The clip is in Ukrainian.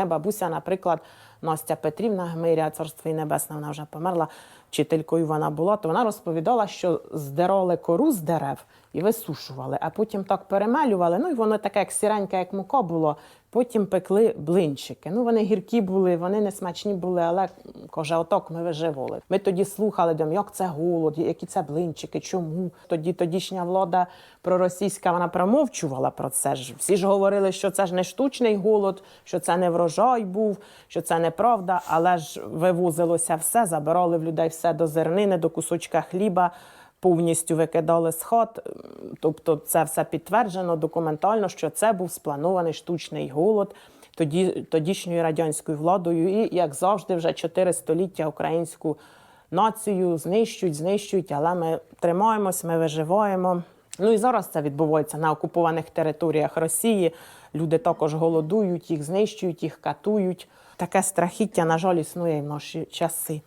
Моя бабуся, наприклад, Настя Петрівна Гмиря, царство їй небесне, вона вже померла. Вчителькою вона була, то вона розповідала, що здероли кору з дерев і висушували, а потім так перемелювали. Ну і воно таке, як сіреньке, як мука було. Потім пекли блинчики. Ну вони гіркі були, вони не смачні були, але каже, оток ми виживали. Ми тоді слухали, думаю, як це голод, які це блинчики, чому тоді тодішня влада проросійська вона промовчувала про це ж. Всі ж говорили, що це ж не штучний голод, що це не врожай був, що це неправда, але ж вивозилося все, забирали в людей все до зернини, до кусочка хліба. Повністю викидали хат, тобто це все підтверджено документально, що це був спланований штучний голод тоді, тодішньою радянською владою. І, як завжди, вже чотири століття українську націю знищують, знищують, але ми тримаємось, ми виживаємо. Ну і зараз це відбувається на окупованих територіях Росії. Люди також голодують, їх знищують, їх катують. Таке страхіття, на жаль, існує і в наші часи.